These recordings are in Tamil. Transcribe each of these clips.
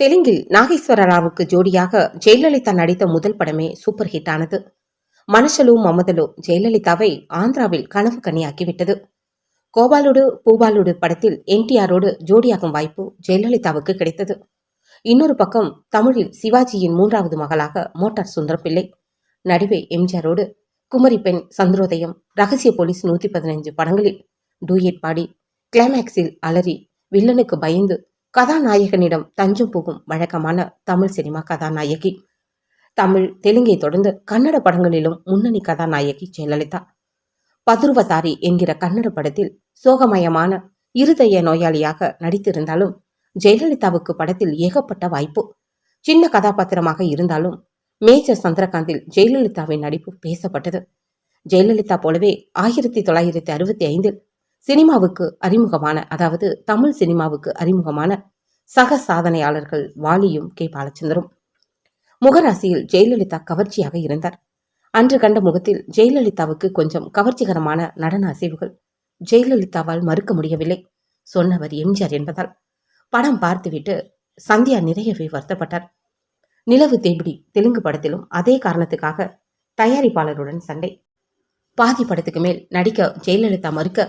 தெலுங்கில் நாகேஸ்வர ராவுக்கு ஜோடியாக ஜெயலலிதா நடித்த முதல் படமே சூப்பர் ஹிட் ஆனது மனசலு மமதலு ஜெயலலிதாவை ஆந்திராவில் கனவு கனியாக்கிவிட்டது கோபாலுடு பூபாலுடு படத்தில் என்டிஆரோடு ஜோடியாகும் வாய்ப்பு ஜெயலலிதாவுக்கு கிடைத்தது. இன்னொரு பக்கம் தமிழில் சிவாஜியின் மூன்றாவது மகளாக மோட்டார் சுந்தரம் பிள்ளை நடுவே எம்ஜிஆரோடு குமரி பெண் சந்திரோதயம் ரகசிய போலீஸ் நூற்றி பதினைஞ்சு படங்களில் டூயட் பாடி கிளைமேக்ஸில் அலறி வில்லனுக்கு பயந்து கதாநாயகனிடம் தஞ்சம் புகும் வழக்கமான தமிழ் சினிமா கதாநாயகி. தமிழ் தெலுங்கை தொடர்ந்து கன்னட படங்களிலும் முன்னணி கதாநாயகி ஜெயலலிதா. பதுருவதாரி என்கிற கன்னட படத்தில் சோகமயமான இருதய நோயாளியாக நடித்திருந்தாலும் ஜெயலலிதாவுக்கு படத்தில் ஏகப்பட்ட வாய்ப்பு. சின்ன கதாபாத்திரமாக இருந்தாலும் மேஜர் சந்திரகாந்தில் ஜெயலலிதாவின் நடிப்பு பேசப்பட்டது. ஜெயலலிதா போலவே ஆயிரத்தி தொள்ளாயிரத்தி அறுபத்தி ஐந்தில் சினிமாவுக்கு அறிமுகமான அதாவது தமிழ் சினிமாவுக்கு அறிமுகமான சக சாதனையாளர்கள் வாலியும் கே. பாலச்சந்தரும். முகராசியில் ஜெயலலிதா கவர்ச்சியாக இருந்தார். அன்று கண்ட முகத்தில் ஜெயலலிதாவுக்கு கொஞ்சம் கவர்ச்சிகரமான நடன அசைவுகள் ஜெயலலிதாவால் மறுக்க முடியவில்லை. சொன்னவர் எம்ஜிஆர் என்பதால் படம் பார்த்துவிட்டு சந்தியா நிறையவே வருத்தப்பட்டார். நிலவு தேம்பிடி தெலுங்கு படத்திலும் அதே காரணத்துக்காக தயாரிப்பாளருடன் சண்டை. பாதி படத்துக்கு மேல் நடிக்க ஜெயலலிதா மறுக்க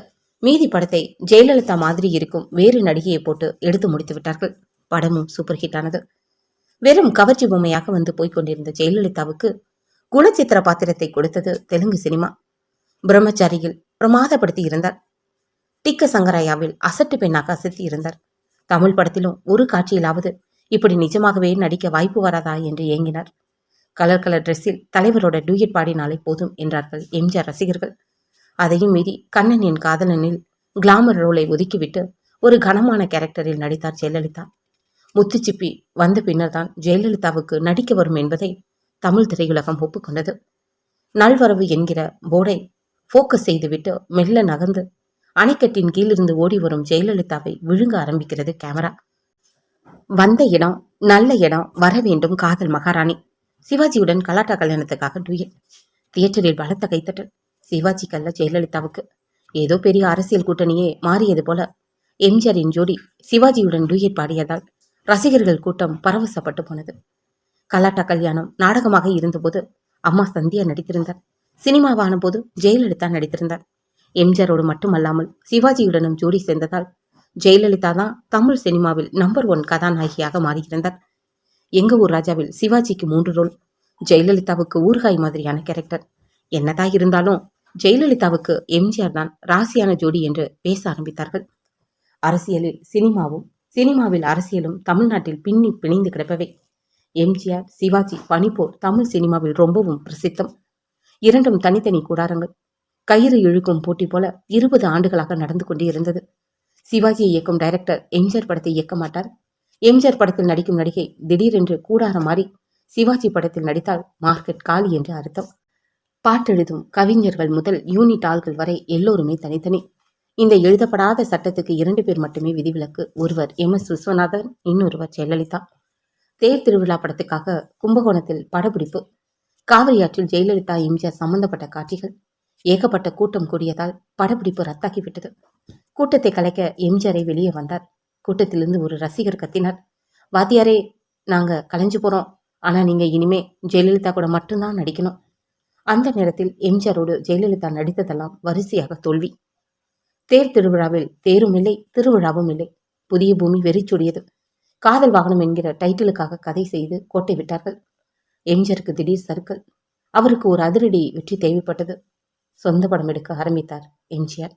மீதி படத்தை ஜெயலலிதா மாதிரி இருக்கும் வேறு நடிகையை போட்டு எடுத்து முடித்து விட்டார்கள். படமும் சூப்பர் ஹிட் ஆனது. வெறும் கவர்ச்சி பொம்மையாக வந்து போய்கொண்டிருந்த ஜெயலலிதாவுக்கு குணச்சித்திர பாத்திரத்தை கொடுத்தது தெலுங்கு சினிமா. பிரம்மச்சாரியில் பிரமாதப்படுத்தி இருந்தார். டிக்க சங்கராயாவில் அசட்டு பெண்ணாக அசத்தி இருந்தார். தமிழ் படத்திலும் ஒரு காட்சியிலாவது இப்படி நிஜமாகவே நடிக்க வாய்ப்பு வராதா என்று ஏங்கினார். கலர் கலர் ட்ரெஸ்ஸில் தலைவரோட டூயட் பாடினாலே போதும் என்றார்கள் எம்ஜிஆர் ரசிகர்கள். அதையும் மீறி கண்ணன் என் காதலனில் கிளாமர் ரோலை ஒதுக்கிவிட்டு ஒரு கனமான கேரக்டரில் நடித்தார் ஜெயலலிதா. முத்துச்சிப்பி வந்த பின்னர்தான் ஜெயலலிதாவுக்கு நடிக்க வரும் என்பதை தமிழ் திரையுலகம் ஒப்புக்கொண்டது. நல்வரவு என்கிற போர்டை ஃபோக்கஸ் செய்துவிட்டு மெல்ல நகர்ந்து அணைக்கட்டின் கீழிருந்து ஓடி வரும் ஜெயலலிதாவை விழுங்க ஆரம்பிக்கிறது கேமரா வந்த இடம் நல்ல இடம் வர வேண்டும் காதல் மகாராணி. சிவாஜியுடன் கலாட்டா கல்யாணத்துக்காக டூயட் தியேட்டரில் பலத்த கைத்தட்டல். சிவாஜி கல்ல ஜெயலலிதாவுக்கு. ஏதோ பெரிய அரசியல் கூட்டணியே மாறியது போல. எம்ஜிஆரின் ஜோடி சிவாஜியுடன் டூயட் பாடியதால் ரசிகர்கள் கூட்டம் பரவசப்பட்டு போனது. கலாட்டா கல்யாணம் நாடகமாக இருந்தபோது அம்மா சந்தியா நடித்திருந்தார். சினிமாவான போது ஜெயலலிதா நடித்திருந்தார். எம்ஜிஆரோடு மட்டுமல்லாமல் சிவாஜியுடனும் ஜோடி சேர்ந்ததால் ஜெயலலிதா தான் தமிழ் சினிமாவில் நம்பர் ஒன் கதாநாயகியாக மாறியிருந்தார். எங்க ஊர் ராஜாவில் சிவாஜிக்கு மூன்று ரோல் ஜெயலலிதாவுக்கு ஊர்காய் மாதிரியான கேரக்டர். என்னதான் இருந்தாலும் ஜெயலலிதாவுக்கு எம்ஜிஆர் தான் ராசியான ஜோடி என்று பேச ஆரம்பித்தார்கள். அரசியலில் சினிமாவும் சினிமாவில் அரசியலும் தமிழ்நாட்டில் பின்னி பிணைந்து கிடப்பவை. எம்ஜிஆர் சிவாஜி பனிப்போர் தமிழ் சினிமாவில் ரொம்பவும் பிரசித்தம். இரண்டும் தனித்தனி கூடாரங்கள். கயிறு இழுக்கும் போட்டி போல இருபது ஆண்டுகளாக நடந்து கொண்டே இருந்தது. சிவாஜியை இயக்கும் டைரக்டர் எம்ஜிஆர் படத்தை இயக்க மாட்டார். எம்ஜிஆர் படத்தில் நடிக்கும் நடிகை திடீரென்று கூடாரம் மாறி சிவாஜி படத்தில் நடித்தால் மார்க்கெட் காலி என்று அர்த்தம். பாட்டெழுதும் கவிஞர்கள் முதல் யூனிட் ஆள்கள் வரை எல்லோருமே தனித்தனி. இந்த எழுதப்படாத சட்டத்துக்கு இரண்டு பேர் மட்டுமே விதிவிலக்கு. ஒருவர் எம். எஸ். விஸ்வநாதன் இன்னொருவர் ஜெயலலிதா. தேர் திருவிழா படத்துக்காக கும்பகோணத்தில் படப்பிடிப்பு. காவிரியாற்றில் ஜெயலலிதா எம்ஜிஆர் சம்பந்தப்பட்ட காட்சிகள். ஏகப்பட்ட கூட்டம் கூடியதால் படப்பிடிப்பு ரத்தாகிவிட்டது. கூட்டத்தை கலைக்க எம்ஜிஆரை வெளியே வந்தார். கூட்டத்திலிருந்து ஒரு ரசிகர் கத்தினார். வாத்தியாரே நாங்க கலைஞ்சு போறோம். ஆனா நீங்க இனிமே ஜெயலலிதா கூட மட்டும்தான் நடிக்கணும். அந்த நேரத்தில் எம்ஜிஆரோடு ஜெயலலிதா நடித்ததெல்லாம் வரிசையாக தோல்வி. தேர் திருவிழாவில் தேரும் இல்லை திருவிழாவும் இல்லை. புதிய பூமி வெறிச்சுடியது காதல் வாகனம் என்கிற டைட்டிலுக்காக கதை செய்து கோட்டை விட்டார்கள். எம்ஜிஆருக்கு திடீர் சறுக்கல். அவருக்கு ஒரு அதிரடி வெற்றி தேவைப்பட்டது. சொந்த படம் எடுக்க ஆரம்பித்தார் எம்ஜிஆர்.